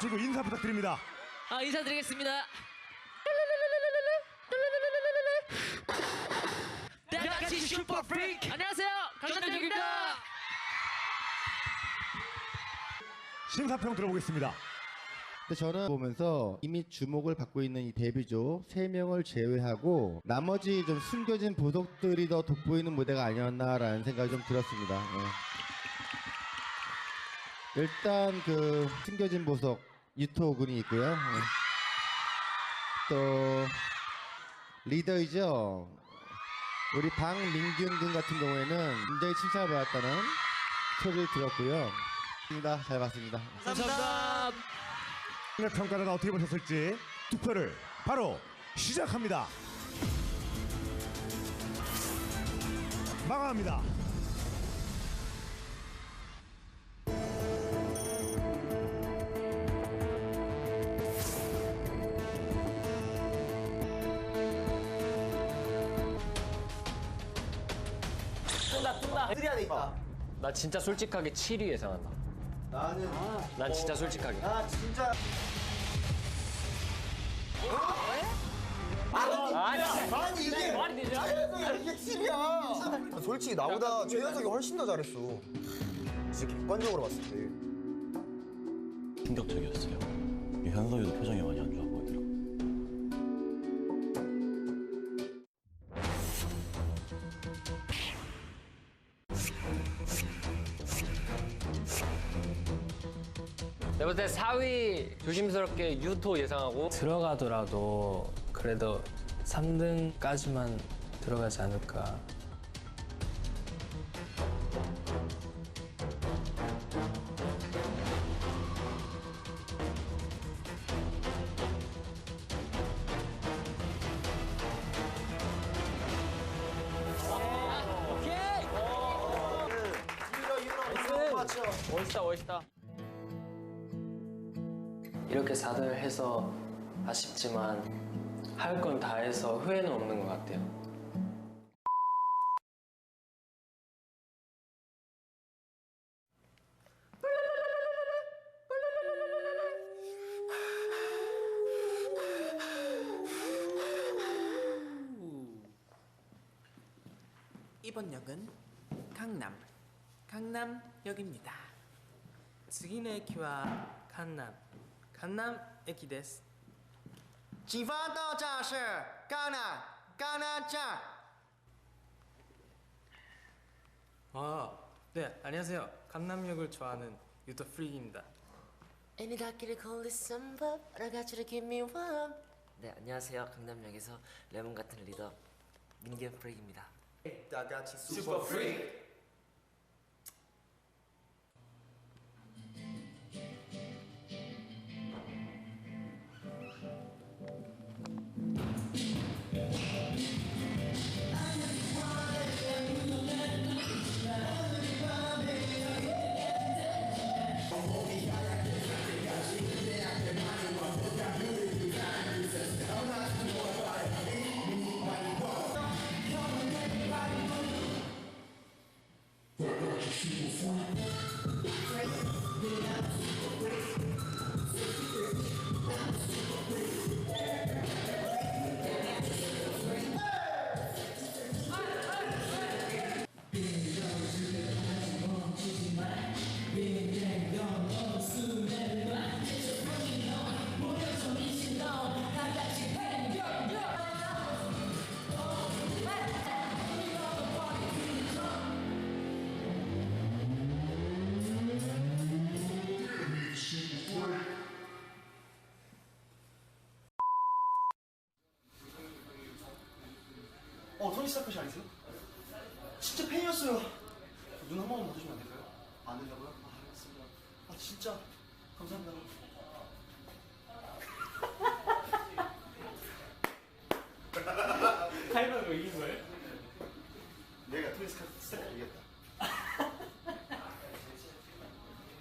그리고 인사 부탁드립니다. 아 인사드리겠습니다 다 같이 슈퍼 프리크 안녕하세요 강남정입니다 심사평 들어보겠습니다. 근데 저는 보면서 이미 주목을 받고 있는 이 데뷔조 3명을 제외하고 나머지 좀 숨겨진 보석들이 더 돋보이는 무대가 아니었나라는 생각이 좀 들었습니다. 예. 일단 그 숨겨진 보석 유토 군이 있고요. 예. 또 리더이죠. 우리 방민균 군 같은 경우에는 굉장히 칭찬을 받았다는 소리를 들었고요. 입니다. 잘 봤습니다. 감사합니다 오늘 평가는 어떻게 보셨을지 투표를 바로 시작합니다. 마감합니다. 나 진짜 솔직하게 7위 예상한다. 나는 난 진짜 솔직하게. 아니 이게 말이 되냐? 이게 킬이야. 솔직히 나보다 최현석이 훨씬 더 잘했어. 진짜 객관적으로 봤을 때. 충격적이었어요. 현석이도 표정이 많이 안 좋아 내가 볼때 4위 조심스럽게 유토 예상하고 들어가더라도 그래도 3등까지만 들어가지 않을까. 멋있다 멋있다. 이렇게 사들 해서 아쉽지만 할 건 다 해서 후회는 없는 것 같아요. 이번 역은 강남, 강남역입니다. 증인의 키와 강남, 강남駅です。警方到站是江南江南站。 아, 네, 안녕하세요. 강남역을 좋아하는 유토 프릭입니다. 애니 닿기를 걸리선 법 알아가지를 give me one 네 안녕하세요 강남역에서 레몬 같은 리더 민규 프릭입니다 다 같이 슈퍼 프 리. 스타크시 아니세요? 진짜 팬이었어요. 눈 한 번만 봐주시면 안 될까요? 안 된다고요? 아, 알겠습니다. 아, 진짜. 감사합니다. 토니.